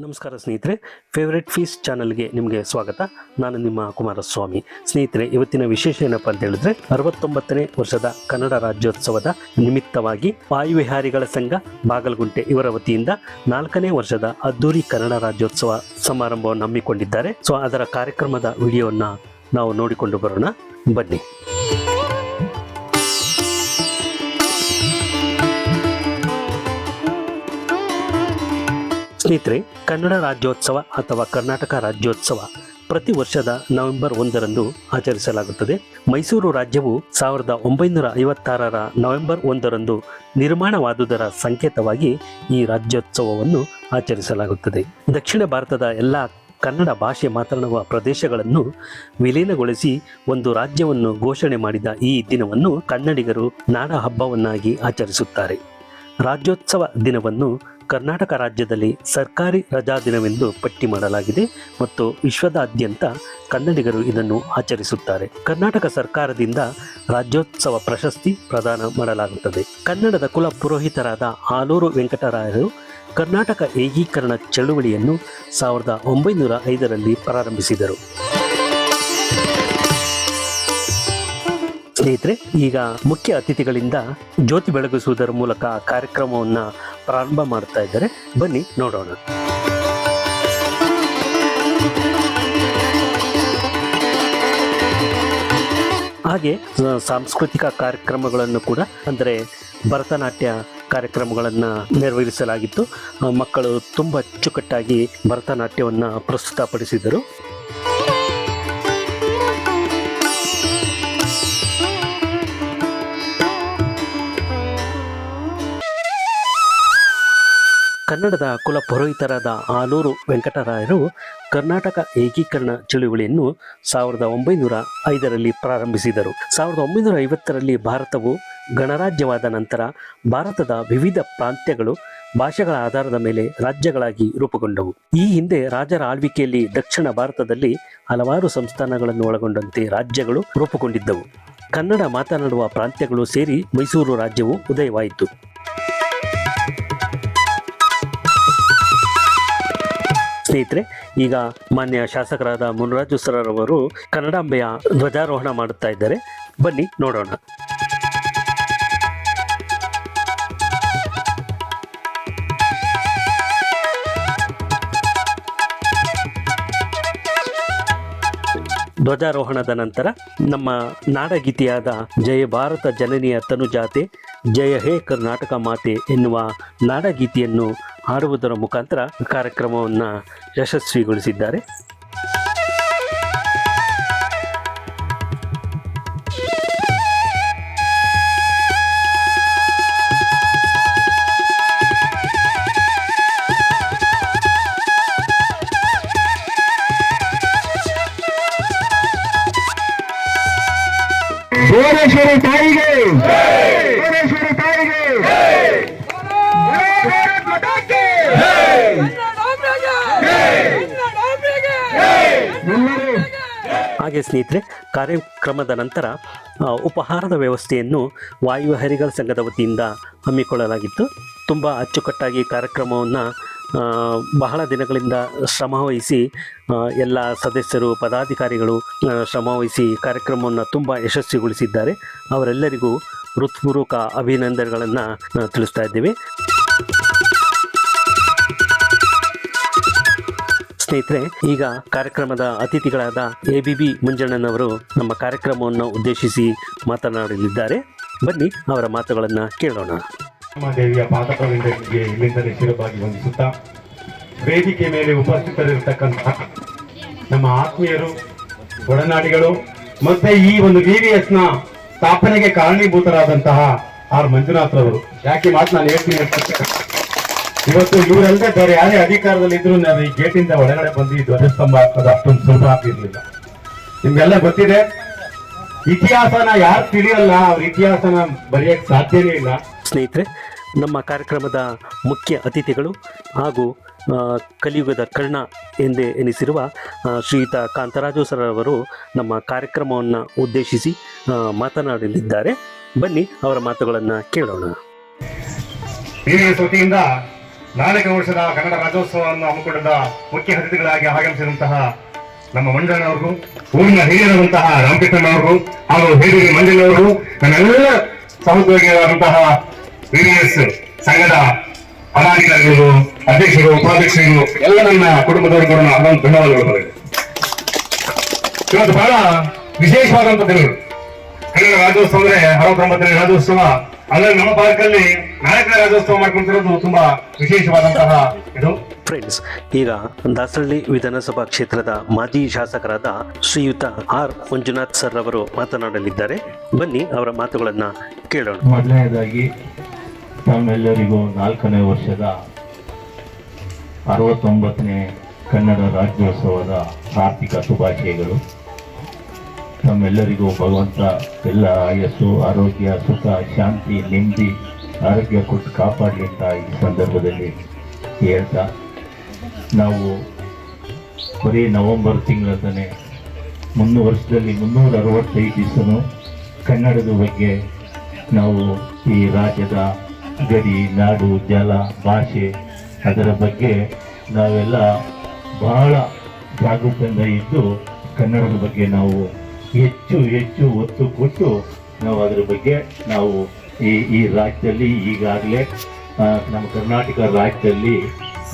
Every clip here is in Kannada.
ನಮಸ್ಕಾರ ಸ್ನೇಹಿತರೆ ಫೇವ್ರೆಟ್ ಫೀಸ್ ಚಾನಲ್ಗೆ ನಿಮಗೆ ಸ್ವಾಗತ. ನಾನು ನಿಮ್ಮ ಕುಮಾರಸ್ವಾಮಿ. ಸ್ನೇಹಿತರೆ, ಇವತ್ತಿನ ವಿಶೇಷ ಏನಪ್ಪ ಅಂತ ಹೇಳಿದ್ರೆ, ಅರವತ್ತೊಂಬತ್ತನೇ ವರ್ಷದ ಕನ್ನಡ ರಾಜ್ಯೋತ್ಸವದ ನಿಮಿತ್ತವಾಗಿ ವಾಯುವಿಹಾರಿಗಳ ಸಂಘ ಬಾಗಲಗುಂಟೆ ಇವರ ವತಿಯಿಂದ ನಾಲ್ಕನೇ ವರ್ಷದ ಅದ್ದೂರಿ ಕನ್ನಡ ರಾಜ್ಯೋತ್ಸವ ಸಮಾರಂಭವನ್ನು ಹಮ್ಮಿಕೊಂಡಿದ್ದಾರೆ. ಸೊ ಅದರ ಕಾರ್ಯಕ್ರಮದ ವಿಡಿಯೋವನ್ನು ನಾವು ನೋಡಿಕೊಂಡು ಬರೋಣ. ಬನ್ನಿ. ಸ್ನೇಹಿತರೆ, ಕನ್ನಡ ರಾಜ್ಯೋತ್ಸವ ಅಥವಾ ಕರ್ನಾಟಕ ರಾಜ್ಯೋತ್ಸವ ಪ್ರತಿ ವರ್ಷದ ನವೆಂಬರ್ ಒಂದರಂದು ಆಚರಿಸಲಾಗುತ್ತದೆ. ಮೈಸೂರು ರಾಜ್ಯವು ಸಾವಿರದ ಒಂಬೈನೂರ ಐವತ್ತಾರರ ನವೆಂಬರ್ ಒಂದರಂದು ನಿರ್ಮಾಣವಾದುದರ ಸಂಕೇತವಾಗಿ ಈ ರಾಜ್ಯೋತ್ಸವವನ್ನು ಆಚರಿಸಲಾಗುತ್ತದೆ. ದಕ್ಷಿಣ ಭಾರತದ ಎಲ್ಲ ಕನ್ನಡ ಭಾಷೆ ಮಾತನಾಡುವ ಪ್ರದೇಶಗಳನ್ನು ವಿಲೀನಗೊಳಿಸಿ ಒಂದು ರಾಜ್ಯವನ್ನು ಘೋಷಣೆ ಮಾಡಿದ ಈ ದಿನವನ್ನು ಕನ್ನಡಿಗರು ನಾಡ ಹಬ್ಬವನ್ನಾಗಿ ಆಚರಿಸುತ್ತಾರೆ. ರಾಜ್ಯೋತ್ಸವ ದಿನವನ್ನು ಕರ್ನಾಟಕ ರಾಜ್ಯದಲ್ಲಿ ಸರ್ಕಾರಿ ರಜಾ ದಿನವೆಂದು ಪಟ್ಟಿ ಮಾಡಲಾಗಿದೆ ಮತ್ತು ವಿಶ್ವದಾದ್ಯಂತ ಕನ್ನಡಿಗರು ಇದನ್ನು ಆಚರಿಸುತ್ತಾರೆ. ಕರ್ನಾಟಕ ಸರ್ಕಾರದಿಂದ ರಾಜ್ಯೋತ್ಸವ ಪ್ರಶಸ್ತಿ ಪ್ರದಾನ ಮಾಡಲಾಗುತ್ತದೆ. ಕನ್ನಡದ ಕುಲ ಪುರೋಹಿತರಾದ ಆಲೂರು ವೆಂಕಟರಾಯರು ಕರ್ನಾಟಕ ಏಕೀಕರಣ ಚಳುವಳಿಯನ್ನು ಸಾವಿರದ ಒಂಬೈನೂರ ಐದರಲ್ಲಿ ಪ್ರಾರಂಭಿಸಿದರು. ಸ್ನೇಹಿತರೆ, ಈಗ ಮುಖ್ಯ ಅತಿಥಿಗಳಿಂದ ಜ್ಯೋತಿ ಬೆಳಗಿಸುವುದರ ಮೂಲಕ ಕಾರ್ಯಕ್ರಮವನ್ನ ಪ್ರಾರಂಭ ಮಾಡ್ತಾ ಇದ್ದಾರೆ. ಬನ್ನಿ, ನೋಡೋಣ. ಹಾಗೆ ಸಾಂಸ್ಕೃತಿಕ ಕಾರ್ಯಕ್ರಮಗಳನ್ನು ಕೂಡ, ಅಂದರೆ ಭರತನಾಟ್ಯ ಕಾರ್ಯಕ್ರಮಗಳನ್ನು ನೆರವೇರಿಸಲಾಗಿತ್ತು ಮಕ್ಕಳು ತುಂಬ ಅಚ್ಚುಕಟ್ಟಾಗಿ ಭರತನಾಟ್ಯವನ್ನು ಪ್ರಸ್ತುತಪಡಿಸಿದರು. ಕನ್ನಡದ ಕುಲ ಪುರೋಹಿತರಾದ ಆಲೂರು ವೆಂಕಟರಾಯರು ಕರ್ನಾಟಕ ಏಕೀಕರಣ ಚಳುವಳಿಯನ್ನು ಸಾವಿರದ ಒಂಬೈನೂರ ಐದರಲ್ಲಿ ಪ್ರಾರಂಭಿಸಿದರು. ಸಾವಿರದ ಒಂಬೈನೂರ ಐವತ್ತರಲ್ಲಿ ಭಾರತವು ಗಣರಾಜ್ಯವಾದ ನಂತರ ಭಾರತದ ವಿವಿಧ ಪ್ರಾಂತ್ಯಗಳು ಭಾಷೆಗಳ ಆಧಾರದ ಮೇಲೆ ರಾಜ್ಯಗಳಾಗಿ ರೂಪುಗೊಂಡವು. ಈ ಹಿಂದೆ ರಾಜರ ಆಳ್ವಿಕೆಯಲ್ಲಿ ದಕ್ಷಿಣ ಭಾರತದಲ್ಲಿ ಹಲವಾರು ಸಂಸ್ಥಾನಗಳನ್ನು ಒಳಗೊಂಡಂತೆ ರಾಜ್ಯಗಳು ರೂಪುಗೊಂಡಿದ್ದವು. ಕನ್ನಡ ಮಾತನಾಡುವ ಪ್ರಾಂತ್ಯಗಳು ಸೇರಿ ಮೈಸೂರು ರಾಜ್ಯವು ಉದಯವಾಯಿತು. ಸ್ನೇಹಿತರೆ ಈಗ ಮಾನ್ಯ ಶಾಸಕರಾದ ಮುನರಾಜು ಸರರವರು ಕನ್ನಡಾಂಬೆಯ ಧ್ವಜಾರೋಹಣ ಮಾಡುತ್ತಾ ಇದ್ದಾರೆ. ಬನ್ನಿ ನೋಡೋಣ. ಧ್ವಜಾರೋಹಣದ ನಂತರ ನಮ್ಮ ನಾಡಗೀತೆಯಾದ ಜಯ ಭಾರತ ಜನನಿಯ ತನುಜಾತೆ, ಜಯ ಹೇ ಕರ್ನಾಟಕ ಮಾತೆ ಎನ್ನುವ ನಾಡಗೀತೆಯನ್ನು ಹಾಡುವುದರ ಮುಖಾಂತರ ಕಾರ್ಯಕ್ರಮವನ್ನು ಯಶಸ್ವಿಗೊಳಿಸಿದ್ದಾರೆ. ಸ್ನೇಹಿತರೆ, ಕಾರ್ಯಕ್ರಮದ ನಂತರ ಉಪಹಾರದ ವ್ಯವಸ್ಥೆಯನ್ನು ವಾಯುವಿಹಾರಿಗಳ ಸಂಘದ ವತಿಯಿಂದ ಹಮ್ಮಿಕೊಳ್ಳಲಾಗಿತ್ತು. ತುಂಬ ಅಚ್ಚುಕಟ್ಟಾಗಿ ಕಾರ್ಯಕ್ರಮವನ್ನು ಬಹಳ ದಿನಗಳಿಂದ ಶ್ರಮವಹಿಸಿ ಎಲ್ಲ ಸದಸ್ಯರು, ಪದಾಧಿಕಾರಿಗಳು ಶ್ರಮವಹಿಸಿ ಕಾರ್ಯಕ್ರಮವನ್ನು ತುಂಬ ಯಶಸ್ವಿಗೊಳಿಸಿದ್ದಾರೆ. ಅವರೆಲ್ಲರಿಗೂ ಹೃತ್ಪೂರ್ವಕ ಅಭಿನಂದನೆಗಳನ್ನು ತಿಳಿಸ್ತಾ ಇದ್ದೇವೆ. ಸ್ನೇಹಿತರೆ, ಈಗ ಕಾರ್ಯಕ್ರಮದ ಅತಿಥಿಗಳಾದ ಎ ಬಿ ಬಿ ಮುಂಜಣ್ಣನವರು ನಮ್ಮ ಕಾರ್ಯಕ್ರಮವನ್ನು ಉದ್ದೇಶಿಸಿ ಮಾತನಾಡಲಿದ್ದಾರೆ. ಬನ್ನಿ, ಅವರ ಮಾತುಗಳನ್ನು ಕೇಳೋಣ. ದೇವಿಯ ವೇದಿಕೆ ಮೇಲೆ ಉಪಸ್ಥಿತರಿರತಕ್ಕಂತಹ ನಮ್ಮ ಆತ್ಮೀಯರು, ಒಡನಾಡಿಗಳು, ಮತ್ತೆ ಈ ಒಂದು ನ ಸ್ಥಾಪನೆಗೆ ಕಾರಣೀಭೂತರಾದಂತಹ ಆರ್ ಮಂಜುನಾಥ್ ರವರು. ಯಾಕೆ ಮಾತು ನಾನು ಹೇಳ್ತೀನಿ ಇವತ್ತು ಇವರಲ್ಲದೆ ಬೇರೆ ಯಾರೇ ಅಧಿಕಾರದಲ್ಲಿ ಇದ್ರು ನಾನು ಈ ಗೇಟಿಂದ ಒಳಗಡೆ ಬಂದು ಈ ಧ್ವಜಸ್ತಂಭ ಹಾಕೋದು ಅಷ್ಟೊಂದು ಸುಲಭ ಆಗಿರ್ಲಿಲ್ಲ ನಿಮ್ಗೆಲ್ಲ ಗೊತ್ತಿದೆ? ಇತಿಹಾಸನ ಯಾರು ತಿಳಿಯಲ್ಲ ಅವ್ರ ಇತಿಹಾಸನ ಬರೆಯಕ್ಕೆ ಸಾಧ್ಯನೇ ಇಲ್ಲ. ಸ್ನೇಹಿತರೆ ನಮ್ಮ ಕಾರ್ಯಕ್ರಮದ ಮುಖ್ಯ ಅತಿಥಿಗಳು ಹಾಗೂ ಕಲಿಯುಗದ ಕರ್ಣ ಎಂದೇ ಎನಿಸಿರುವ ಶ್ರೀಯುತ ಕಾಂತರಾಜು ಸರ್ ಅವರು ನಮ್ಮ ಕಾರ್ಯಕ್ರಮವನ್ನು ಉದ್ದೇಶಿಸಿ ಮಾತನಾಡಲಿದ್ದಾರೆ. ಬನ್ನಿ ಅವರ ಮಾತುಗಳನ್ನು ಕೇಳೋಣ. ನಾಲ್ಕನೇ ವರ್ಷದ ಕನ್ನಡ ರಾಜ್ಯೋತ್ಸವವನ್ನು ಹಮ್ಮಿಕೊಂಡಿದ್ದ ಮುಖ್ಯ ಅತಿಥಿಗಳಾಗಿ ಆಗಮಿಸಿದಂತಹ ನಮ್ಮ ಮಂಜಣ್ಣವ್ರಿಗೂ, ಊರಿನ ಹಿರಿಯರಾದಂತಹ ಅವರು ಹಾಗೂ ಹಿರಿಯ ಮಂಡಳಿಯವರು ನನ್ನೆಲ್ಲ ಸಹೋದ್ಯೋಗಿಗಳಾದಂತಹ ವಿಡಿಎಸ್ ಸಂಘದ ಪದಾಧಿಕಾರಿಗಳು, ಅಧ್ಯಕ್ಷರು, ಉಪಾಧ್ಯಕ್ಷರು, ಎಲ್ಲ ನನ್ನ ಕುಟುಂಬದವರು ಕೂಡ ನಾನು ಧನ್ಯವಾದಗಳು ಇವತ್ತು ಬಹಳ ವಿಶೇಷವಾದಂತಹ ದಿನಗಳು. ಕನ್ನಡ ರಾಜ್ಯೋತ್ಸವ ಅಂದ್ರೆ ಅರವತ್ತೊಂಬತ್ತನೇ ರಾಜ್ಯೋತ್ಸವ. ಅದರಲ್ಲಿ ನಮ್ಮ ಪಾರ್ಕಲ್ಲಿ ನಾಯಕ ರಾಜ್ಯೋತ್ಸವ ಮಾಡ್ಕೊಂತಿರೋದು ತುಂಬಾ ವಿಶೇಷವಾದಂತಹ ಇದು. ಫ್ರೆಂಡ್ಸ್ ಈಗ ದಾಸರಳ್ಳಿ ವಿಧಾನಸಭಾ ಕ್ಷೇತ್ರದ ಮಾಜಿ ಶಾಸಕರಾದ ಶ್ರೀಯುತ ಆರ್ ಮಂಜುನಾಥ್ ಸರ್ ಅವರು ಮಾತನಾಡಲಿದ್ದಾರೆ. ಬನ್ನಿ ಅವರ ಮಾತುಗಳನ್ನ ಕೇಳೋಣ. ಮೊದಲನೇದಾಗಿ ತಮ್ಮೆಲ್ಲರಿಗೂ ನಾಲ್ಕನೇ ವರ್ಷದ ಅರವತ್ತೊಂಬತ್ತನೇ ಕನ್ನಡ ರಾಜ್ಯೋತ್ಸವದ ಆರ್ಥಿಕ ಶುಭಾಶಯಗಳು. ತಮ್ಮೆಲ್ಲರಿಗೂ ಭಗವಂತ ಎಲ್ಲ ಆಯಸ್ಸು, ಆರೋಗ್ಯ, ಸುಖ, ಶಾಂತಿ, ನೆಮ್ಮದಿ, ಆರೋಗ್ಯ ಕೊಟ್ಟು ಕಾಪಾಡಲಿ ಅಂತ ಈ ಸಂದರ್ಭದಲ್ಲಿ ಹೇಳ್ತಾ. ನಾವು ಬರೀ ನವೆಂಬರ್ ತಿಂಗಳ ತಾನೇ ಮುನ್ನೂ ವರ್ಷದಲ್ಲಿ ಮುನ್ನೂರ ಅರವತ್ತೈದು ದಿವಸನೂ ಕನ್ನಡದ ಬಗ್ಗೆ ನಾವು ಈ ರಾಜ್ಯದ ಗಡಿ, ನಾಡು, ಜಲ, ಭಾಷೆ ಅದರ ಬಗ್ಗೆ ನಾವೆಲ್ಲ ಬಹಳ ಜಾಗೃತಿಯಿಂದ ಇದ್ದು ಕನ್ನಡದ ಬಗ್ಗೆ ನಾವು ಹೆಚ್ಚು ಹೆಚ್ಚು ಒತ್ತು ಕೊಟ್ಟು ನಾವು ಅದರ ಬಗ್ಗೆ ನಾವು ಈ ಈ ರಾಜ್ಯದಲ್ಲಿ ಈಗಾಗಲೇ ನಮ್ಮ ಕರ್ನಾಟಕ ರಾಜ್ಯದಲ್ಲಿ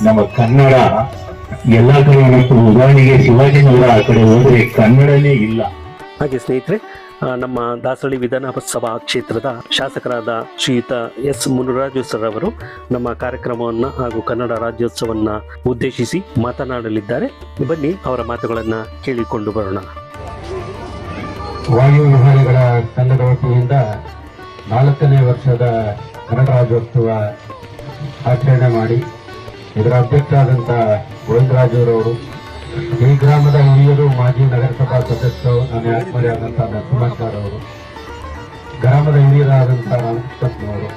ನಮ್ಮ ಕನ್ನಡ ಎಲ್ಲ ಕಡೆ ಉದಾಹರಣೆಗೆ ಶಿವಾಜಿನಗರ ಆ ಕಡೆ ಹೋದ್ರೆ ಕನ್ನಡನೇ ಇಲ್ಲ. ಹಾಗೆ ಸ್ನೇಹಿತರೆ ನಮ್ಮ ದಾಸರಳ್ಳಿ ವಿಧಾನಸಭಾ ಕ್ಷೇತ್ರದ ಶಾಸಕರಾದ ಶ್ರೀಯುತ ಎಸ್ ಮುನುರಾಜು ಸರ್ ಅವರು ನಮ್ಮ ಕಾರ್ಯಕ್ರಮವನ್ನು ಹಾಗೂ ಕನ್ನಡ ರಾಜ್ಯೋತ್ಸವವನ್ನು ಉದ್ದೇಶಿಸಿ ಮಾತನಾಡಲಿದ್ದಾರೆ. ಬನ್ನಿ ಅವರ ಮಾತುಗಳನ್ನು ಕೇಳಿಕೊಂಡು ಬರೋಣ. ವಾಯು ವಿಹಾರಿಗಳ ತಂಡದ ವತಿಯಿಂದ ನಾಲ್ಕನೇ ವರ್ಷದ ಗಣರಾಜ್ಯೋತ್ಸವ ರಾಜ್ಯೋತ್ಸವ ಆಚರಣೆ ಮಾಡಿ ಇದರ ಅಧ್ಯಕ್ಷರಾದಂಥ ಗೋವಿಂದರಾಜುರವರು ಈ ಗ್ರಾಮದ ಹಿರಿಯರು, ಮಾಜಿ ನಗರಸಭಾ ಸದಸ್ಯರು, ನನ್ನ ಆತ್ಮರಿಯಾದಂಥ ನರಸಿಂಹಾಚಾರ್ ಅವರು ಗ್ರಾಮದ ಹಿರಿಯರಾದಂಥ ರಾಮಕೃಷ್ಣನವರು,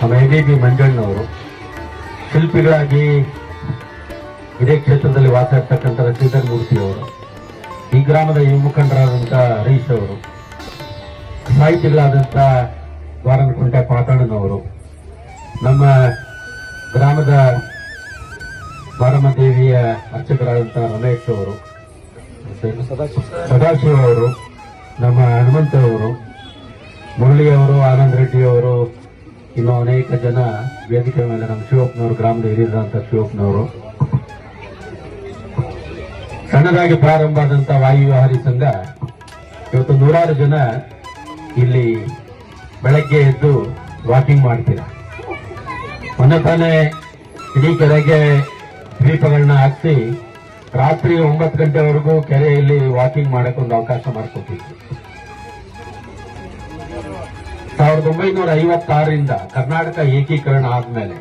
ನಮ್ಮ ಎ ಡಿ ಬಿ ಮಂಜಣ್ಣವರು ಶಿಲ್ಪಿಗಳಾಗಿ ಇದೇ ಕ್ಷೇತ್ರದಲ್ಲಿ ವಾಸ ಇರ್ತಕ್ಕಂಥ ಶ್ರೀಧರ್ ಮೂರ್ತಿಯವರು ಈ ಗ್ರಾಮದ ಯುವ ಮುಖಂಡರಾದಂಥ ರೈಸ್ ಅವರು ಸಾಹಿತಿಗಳಾದಂಥ ವಾರನಕುಂಟೆ ಪಾತಣ್ಣನವರು ನಮ್ಮ ಗ್ರಾಮದ ಬಾರಮದೇವಿಯ ಅರ್ಚಕರಾದಂಥ ರಮೇಶ್ ಅವರು ಸದಾಶಿವ ಅವರು ನಮ್ಮ ಹನುಮಂತ ಅವರು ಮುರಳಿ ಅವರು ಆನಂದ್ ರೆಡ್ಡಿ ಅವರು ಇನ್ನು ಅನೇಕ ಜನ ವೇದಿಕೆ ಮೇಲೆ ನಮ್ಮ ಶಿವಪ್ಪನವರು, ಗ್ರಾಮದ ಹಿರಿಯರಾದಂಥ ಶಿವಪ್ಪನವರು. ಸಣ್ಣದಾಗಿ ಪ್ರಾರಂಭ ಆದಂತಹ ವಾಯು ವಿಹಾರಿ ಸಂಘ ಇವತ್ತು ನೂರಾರು ಜನ ಇಲ್ಲಿ ಬೆಳಗ್ಗೆ ಎದ್ದು ವಾಕಿಂಗ್ ಮಾಡ್ತೀರ? ಮೊನ್ನೆ ತಾನೇ ಇಡೀ ಕೆರೆಗೆ ದ್ವೀಪಗಳನ್ನ ಹಾಕ್ಸಿ ರಾತ್ರಿ ಒಂಬತ್ತು ಗಂಟೆವರೆಗೂ ಕೆರೆಯಲ್ಲಿ ವಾಕಿಂಗ್ ಮಾಡಕ್ಕೆ ಅವಕಾಶ ಮಾಡಿಕೊಟ್ಟಿದ್ರು. ಸಾವಿರದ ಒಂಬೈನೂರ ಐವತ್ತಾರರಿಂದ ಕರ್ನಾಟಕ ಏಕೀಕರಣ ಆದ್ಮೇಲೆ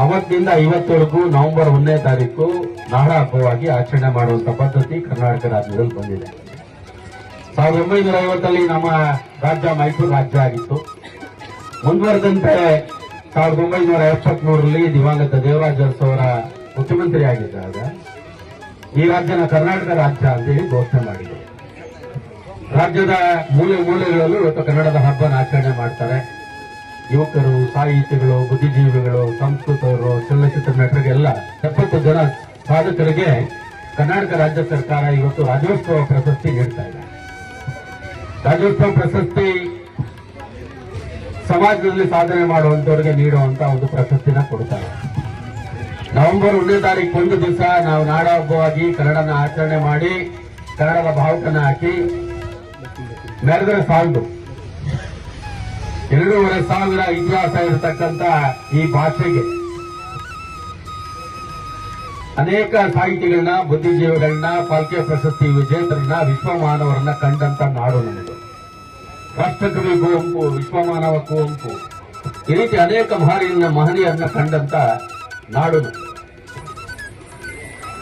ಅವತ್ತಿನಿಂದ ಐವತ್ತವರೆಗೂ ನವೆಂಬರ್ ಒಂದನೇ ತಾರೀಕು ನಾಡ ಹಬ್ಬವಾಗಿ ಆಚರಣೆ ಮಾಡುವಂತ ಪದ್ಧತಿ ಕರ್ನಾಟಕ ರಾಜ್ಯದಲ್ಲಿ ಬಂದಿದೆ. ಸಾವಿರದ ಒಂಬೈನೂರ ಐವತ್ತಲ್ಲಿ ನಮ್ಮ ರಾಜ್ಯ ಮೈಸೂರು ರಾಜ್ಯ ಆಗಿತ್ತು. ಮುಂದುವರೆದಂತೆ ಸಾವಿರದ ಒಂಬೈನೂರ ಎಪ್ಪತ್ಮೂರರಲ್ಲಿ ದಿವಂಗತ ದೇವರಾಜ ಅರಸವರ ಮುಖ್ಯಮಂತ್ರಿ ಆಗಿದ್ದಾಗ ಈ ರಾಜ್ಯನ ಕರ್ನಾಟಕ ರಾಜ್ಯ ಅಂತೇಳಿ ಘೋಷಣೆ ಮಾಡಿದೆ ರಾಜ್ಯದ ಮೂಲೆ ಮೂಲೆಗಳಲ್ಲೂ ಇವತ್ತು ಕನ್ನಡದ ಹಬ್ಬನ ಆಚರಣೆ ಮಾಡ್ತಾರೆ. ಯುವಕರು, ಸಾಹಿತಿಗಳು, ಬುದ್ಧಿಜೀವಿಗಳು, ಸಂಸ್ಕೃತರು, ಚಲನಚಿತ್ರ ನಟರಿಗೆಲ್ಲ ಎಪ್ಪತ್ತು ಜನ ಸಾಧಕರಿಗೆ ಕರ್ನಾಟಕ ರಾಜ್ಯ ಸರ್ಕಾರ ಇವತ್ತು ರಾಜ್ಯೋತ್ಸವ ಪ್ರಶಸ್ತಿ ನೀಡ್ತಾ ಇದೆ. ರಾಜ್ಯೋತ್ಸವ ಪ್ರಶಸ್ತಿ ಸಮಾಜದಲ್ಲಿ ಸಾಧನೆ ಮಾಡುವಂತವರಿಗೆ ನೀಡುವಂತ ಒಂದು ಪ್ರಶಸ್ತಿನ ಕೊಡ್ತಾರೆ. ನವೆಂಬರ್ ಒಂದನೇ ತಾರೀಕು ಒಂದು ದಿವಸ ನಾವು ನಾಡ ಹಬ್ಬವಾಗಿ ಕನ್ನಡನ ಆಚರಣೆ ಮಾಡಿ ಕನ್ನಡದ ಭಾವುಕನ ಹಾಕಿ ಮೆರೆದರೆ ಸಾಲದು. ಎರಡೂವರೆ ಸಾವಿರ ಇತಿಹಾಸ ಇರತಕ್ಕಂತ ಈ ಭಾಷೆಗೆ ಅನೇಕ ಸಾಹಿತಿಗಳನ್ನ, ಬುದ್ಧಿಜೀವಿಗಳನ್ನ ಪಾಲ್ಕೆ ಪ್ರಶಸ್ತಿ ವಿಜೇತರನ್ನ ವಿಶ್ವಮಾನವರನ್ನ ಕಂಡಂತ ನಾಡು ನಮ್ಮದು ರಾಷ್ಟ್ರಕವಿ ಕುವೆಂಪು ವಿಶ್ವಮಾನವ ಕುವೆಂಪು ಈ ರೀತಿ ಅನೇಕ ಮಹನೀಯರನ್ನ ಮಹನೀಯರನ್ನ ಕಂಡಂತ ನಾಡು.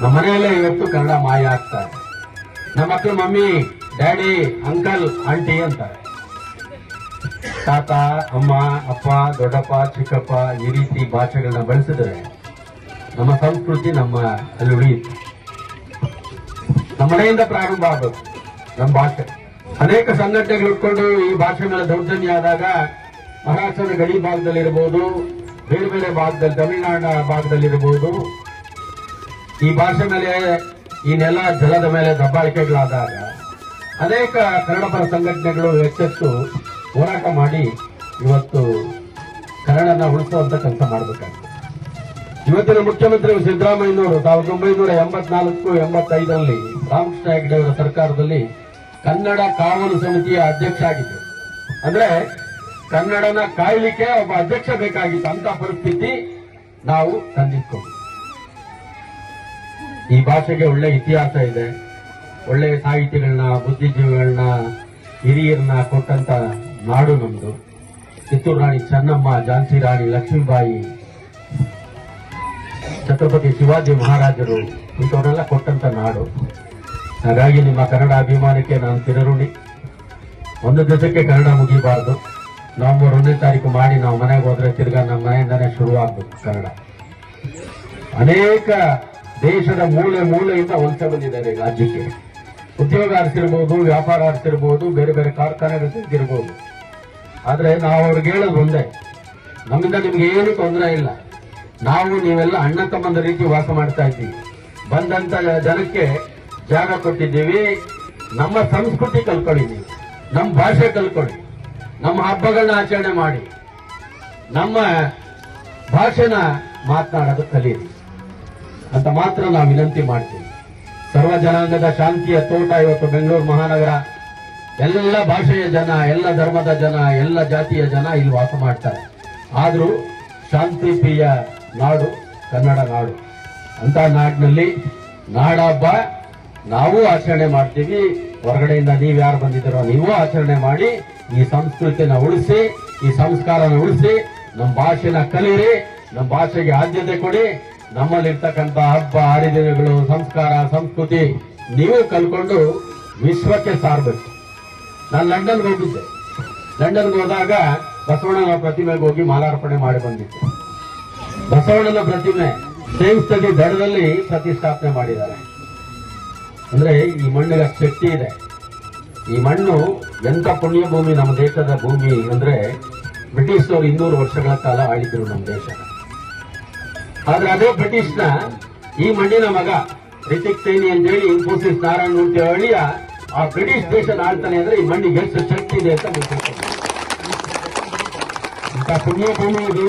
ನಮ್ಮ ಮನೆಯಲ್ಲೇ ಇವತ್ತು ಕನ್ನಡ ಮಾಯ ಆಗ್ತಾರೆ ನಮ್ಮ ಮಕ್ಕಳು ಮಮ್ಮಿ, ಡ್ಯಾಡಿ, ಅಂಕಲ್, ಆಂಟಿ ಅಂತಾರೆ. ತಾತ, ಅಮ್ಮ, ಅಪ್ಪ, ದೊಡ್ಡಪ್ಪ, ಚಿಕ್ಕಪ್ಪ ಈ ರೀತಿ ಭಾಷೆಗಳನ್ನ ಬಳಸಿದ್ರೆ ನಮ್ಮ ಸಂಸ್ಕೃತಿ ನಮ್ಮ ಅಲ್ಲಿ ಉಳಿಯುತ್ತೆ ನಮ್ಮನೆಯಿಂದ ಪ್ರಾರಂಭ ಆಗಬೇಕು ನಮ್ಮ ಭಾಷೆ. ಅನೇಕ ಸಂಘಟನೆಗಳು ಇಟ್ಕೊಂಡು ಈ ಭಾಷೆ ಮೇಲೆ ದೌರ್ಜನ್ಯ ಆದಾಗ ಮಹಾರಾಷ್ಟ್ರದ ಗಡಿ ಭಾಗದಲ್ಲಿರ್ಬೋದು, ಬೇರೆ ಬೇರೆ ಭಾಗದಲ್ಲಿ, ತಮಿಳುನಾಡಿನ ಭಾಗದಲ್ಲಿರ್ಬೋದು, ಈ ಭಾಷೆ ಮೇಲೆ ಈ ನೆಲ ಜಲದ ಮೇಲೆ ದಬ್ಬಾಳಿಕೆಗಳಾದಾಗ ಅನೇಕ ಕನ್ನಡ ಪರ ಸಂಘಟನೆಗಳು ಎಚ್ಚೆತ್ತು ಹೋರಾಟ ಮಾಡಿ ಇವತ್ತು ಕನ್ನಡನ ಉಳಿಸುವಂತ ಕೆಲಸ ಮಾಡಬೇಕಾಗಿದೆ ಇವತ್ತಿನ ಮುಖ್ಯಮಂತ್ರಿ ಸಿದ್ದರಾಮಯ್ಯನವರು ಸಾವಿರದ ಒಂಬೈನೂರ ಎಂಬತ್ನಾಲ್ಕು, ಎಂಬತ್ತೈದರಲ್ಲಿ ರಾಮಕೃಷ್ಣ ಹೆಗಡೆ ಅವರ ಸರ್ಕಾರದಲ್ಲಿ ಕನ್ನಡ ಕಾನೂನು ಸಮಿತಿಯ ಅಧ್ಯಕ್ಷ ಆಗಿದ್ದರು. ಅಂದ್ರೆ ಕನ್ನಡನ ಕಾಯ್ಲಿಕ್ಕೆ ಒಬ್ಬ ಅಧ್ಯಕ್ಷ ಬೇಕಾಗಿತ್ತು ಅಂತ ಪರಿಸ್ಥಿತಿ ನಾವು ತಂದಿಟ್ಕೊಂಡು ಈ ಭಾಷೆಗೆ ಒಳ್ಳೆ ಇತಿಹಾಸ ಇದೆ. ಒಳ್ಳೆ ಸಾಹಿತಿಗಳನ್ನ ಬುದ್ಧಿಜೀವಿಗಳನ್ನ, ಹಿರಿಯರನ್ನ ಕೊಟ್ಟಂತ ನಾಡು ನಮ್ಮದು ಕಿತ್ತೂರು ರಾಣಿ ಚೆನ್ನಮ್ಮ ಝಾನ್ಸಿ ರಾಣಿ ಲಕ್ಷ್ಮೀಬಾಯಿ, ಛತ್ರಪತಿ ಶಿವಾಜಿ ಮಹಾರಾಜರು, ಇಂಥವರೆಲ್ಲ ಕೊಟ್ಟಂತ ನಾಡು. ಹಾಗಾಗಿ ನಿಮ್ಮ ಕನ್ನಡ ಅಭಿಮಾನಕ್ಕೆ ನಾನು ತಿರರುಣಿ. ಒಂದು ದಿವಸಕ್ಕೆ ಕನ್ನಡ ಮುಗಿಬಾರ್ದು. ನವೆಂಬರ್ ಒಂದನೇ ತಾರೀಕು ಮಾಡಿ ನಾವು ಮನೆಗೆ ಹೋದ್ರೆ ತಿರ್ಗಾ ನಮ್ಮ ಮನೆಯಿಂದಾನೇ ಶುರುವಾಗಬೇಕು ಕನ್ನಡ. ಅನೇಕ ದೇಶದ ಮೂಲೆ ಮೂಲೆಯಿಂದ ವಲಸೆ ಬಂದಿದ್ದಾರೆ ರಾಜ್ಯಕ್ಕೆ. ಉದ್ಯೋಗ ಅರಸಿರ್ಬೋದು ವ್ಯಾಪಾರ ಅರಸಿರ್ಬೋದು ಬೇರೆ ಬೇರೆ ಕಾರ್ಖಾನೆಗಳು ತೆಗೆದಿರ್ಬೋದು. ಆದ್ರೆ ನಾವು ಅವ್ರಿಗೆ ಹೇಳೋದು ಒಂದೇ. ನಮ್ಮಿಂದ ನಿಮ್ಗೆ ಏನು ತೊಂದರೆ ಇಲ್ಲ. ನಾವು ನೀವೆಲ್ಲ ಅಣ್ಣ ತಮ್ಮಂದ ರೀತಿ ವಾಸ ಮಾಡ್ತಾ ಇದ್ದೀವಿ. ಬಂದಂತ ಜನಕ್ಕೆ ಜಾಗ ಕೊಟ್ಟಿದ್ದೀವಿ. ನಮ್ಮ ಸಂಸ್ಕೃತಿ ಕಲ್ಕೊಳ್ಳಿ ನೀವು ನಮ್ಮ ಭಾಷೆ ಕಲ್ಕೊಳ್ಳಿ ನಮ್ಮ ಹಬ್ಬಗಳನ್ನ ಆಚರಣೆ ಮಾಡಿ. ನಮ್ಮ ಭಾಷೆನ ಮಾತನಾಡೋದು ಕಲಿಯಿರಿ. ಅಂತ ಮಾತ್ರ ನಾವು ವಿನಂತಿ ಮಾಡ್ತೀವಿ. ಸರ್ವ ಜನಾಂಗದ ಶಾಂತಿಯ ತೋಟ ಇವತ್ತು ಬೆಂಗಳೂರು ಮಹಾನಗರ ಎಲ್ಲ ಭಾಷೆಯ ಜನ, ಎಲ್ಲ ಧರ್ಮದ ಜನ, ಎಲ್ಲ ಜಾತಿಯ ಜನ ಇಲ್ಲಿ ವಾಸ ಮಾಡ್ತಾರೆ. ಆದರೂ ಶಾಂತಿ ಪ್ರಿಯ ನಾಡು ಕನ್ನಡ ನಾಡು. ಅಂತ ನಾಡಿನಲ್ಲಿ ನಾಡಹಬ್ಬ ನಾವು ಆಚರಣೆ ಮಾಡ್ತೀವಿ. ಹೊರಗಡೆಯಿಂದ ನೀವು ಯಾರು ಬಂದಿದ್ದೀರೋ ನೀವು ಆಚರಣೆ ಮಾಡಿ ಈ ಸಂಸ್ಕೃತಿನ ಉಳಿಸಿ, ಈ ಸಂಸ್ಕಾರನ ಉಳಿಸಿ ನಮ್ಮ ಭಾಷೆನ ಕಲಿಯಿರಿ ನಮ್ಮ ಭಾಷೆಗೆ ಆದ್ಯತೆ ಕೊಡಿ. ನಮ್ಮಲ್ಲಿರ್ತಕ್ಕಂಥ ಹಬ್ಬ, ಹರಿದಿನಗಳು, ಸಂಸ್ಕಾರ, ಸಂಸ್ಕೃತಿ, ನೀವು ಕಲ್ಕೊಂಡು ವಿಶ್ವಕ್ಕೆ ಸಾರಬೇಕು. ನಾನು ಲಂಡನ್ಗೆ ಹೋಗಿದ್ದೆ. ಲಂಡನ್ಗೆ ಹೋದಾಗ ಬಸವಣ್ಣನ ಪ್ರತಿಮೆಗೆ ಹೋಗಿ ಮಾಲಾರ್ಪಣೆ ಮಾಡಿ ಬಂದಿದ್ದೆ. ಬಸವಣ್ಣನ ಪ್ರತಿಮೆ ಸ್ಟಡಿ ದಡದಲ್ಲಿ ಪ್ರತಿಷ್ಠಾಪನೆ ಮಾಡಿದ್ದಾರೆ. ಅಂದ್ರೆ ಈ ಮಣ್ಣಿನ ಶಕ್ತಿ ಇದೆ. ಈ ಮಣ್ಣು ಎಂತ ಪುಣ್ಯ ಭೂಮಿ ನಮ್ಮ ದೇಶದ ಭೂಮಿ ಅಂದ್ರೆ ಬ್ರಿಟಿಷ್ನವರು ಇನ್ನೂರು ವರ್ಷಗಳ ಕಾಲ ಆಳಿದ್ರು ನಮ್ಮ ದೇಶ. ಆದ್ರೆ ಅದೇ ಬ್ರಿಟಿಷ್ನ ಈ ಮಣ್ಣಿನ ಮಗ ರಿತಿಕ್ ಸೇನಿ ಅಂತ ಹೇಳಿ ಇನ್ಫೋಸಿಸ್ ನಾರಾಯಣ ಮೂರ್ತಿ ಅಳಿಯ ಆ ಬ್ರಿಟಿಷ್ ದೇಶದ ಆಳ್ತಾನೆ ಅಂದ್ರೆ ಈ ಮಣ್ಣಿಗೆ ಎಷ್ಟು ಶಕ್ತಿ ಇದೆ ಅಂತ ಇಂಥ ಪುಣ್ಯ ಭೂಮಿ ಇದು.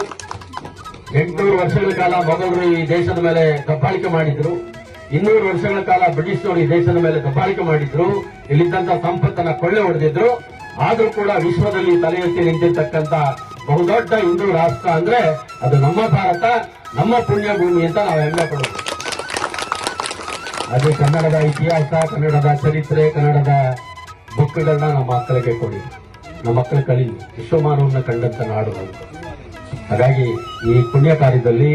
ಎಂಟುನೂರು ವರ್ಷಗಳ ಕಾಲ ಮೊಘಲರು ಈ ದೇಶದ ಮೇಲೆ ಕಪ್ಪಾಳಿಕೆ ಮಾಡಿದ್ರು. ಇನ್ನೂರು ವರ್ಷಗಳ ಕಾಲ ಬ್ರಿಟಿಷ್ನವರು ಈ ದೇಶದ ಮೇಲೆ ದಬ್ಬಾಳಿಕೆ ಮಾಡಿದ್ರು. ಇಲ್ಲಿದ್ದಂತ ಸಂಪತ್ತನ್ನ ಕೊಳ್ಳೆ ಹೊಡೆದಿದ್ರು. ಆದ್ರೂ ಕೂಡ ವಿಶ್ವದಲ್ಲಿ ತಲೆ ಎತ್ತಿ ನಿಂತಿರ್ತಕ್ಕಂತ ಬಹುದೊಡ್ಡ ಹಿಂದೂ ರಾಷ್ಟ್ರ ಅಂದ್ರೆ ಅದು ನಮ್ಮ ಭಾರತ, ನಮ್ಮ ಪುಣ್ಯ ಭೂಮಿ ಅಂತ ನಾವು ಹೆಮ್ಮೆ ಪಡೋದು ಅದೇ ಕನ್ನಡದ ಇತಿಹಾಸ, ಕನ್ನಡದ ಚರಿತ್ರೆ, ಕನ್ನಡದ ಬುಕ್ಗಳನ್ನ ನಮ್ಮ ಮಕ್ಕಳಿಗೆ ಕೊಡಿ. ನಮ್ಮ ಮಕ್ಕಳು ಕಲಿ ವಿಶ್ವಮಾನವನ್ನು ಕಂಡಂತ ನಾಡು ಹಾಗಾಗಿ ಈ ಪುಣ್ಯ ಕಾರ್ಯದಲ್ಲಿ,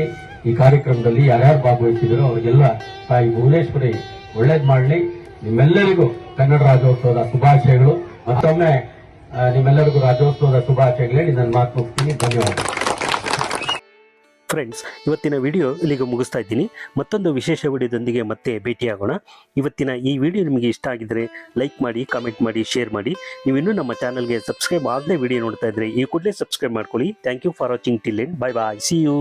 ಈ ಕಾರ್ಯಕ್ರಮದಲ್ಲಿ ಯಾರ್ಯಾರು ಭಾಗವಹಿಸಿದ್ರು ಅವರಿಗೆಲ್ಲ ತಾಯಿ ಭುವನೇಶ್ವರಿ ಒಳ್ಳೇದು ಮಾಡಲಿ. ನಿಮ್ಮೆಲ್ಲರಿಗೂ ಕನ್ನಡ ರಾಜ್ಯೋತ್ಸವದ ಶುಭಾಶಯಗಳು. ಮತ್ತೊಮ್ಮೆ ನಿಮ್ಮೆಲ್ಲರಿಗೂ ರಾಜ್ಯೋತ್ಸವದ ಶುಭಾಶಯಗಳು ಹೇಳಿ ನನ್ನ ಮಾತು ಮುಗಿಸ್ತೀನಿ. ಧನ್ಯವಾದ ಫ್ರೆಂಡ್ಸ್ ಇವತ್ತಿನ ವಿಡಿಯೋ ಇಲ್ಲಿಗೆ ಮುಗಿಸ್ತಾ ಇದ್ದೀನಿ. ಮತ್ತೊಂದು ವಿಶೇಷ ವಿಡಿಯೋದೊಂದಿಗೆ ಮತ್ತೆ ಭೇಟಿಯಾಗೋಣ. ಇವತ್ತಿನ ಈ ವಿಡಿಯೋ ನಿಮಗೆ ಇಷ್ಟ ಆಗಿದ್ರೆ ಲೈಕ್ ಮಾಡಿ ಕಾಮೆಂಟ್ ಮಾಡಿ ಶೇರ್ ಮಾಡಿ. ನೀವು ಇನ್ನೂ ನಮ್ಮ ಚಾನಲ್ಗೆ ಸಬ್ಸ್ಕ್ರೈಬ್ ಆಗದೆ ವಿಡಿಯೋ ನೋಡ್ತಾ ಇದ್ರೆ ಈ ಕೂಡಲೇ ಸಬ್ಸ್ಕ್ರೈಬ್ ಮಾಡ್ಕೊಳ್ಳಿ. Thank you for watching till end bye bye see you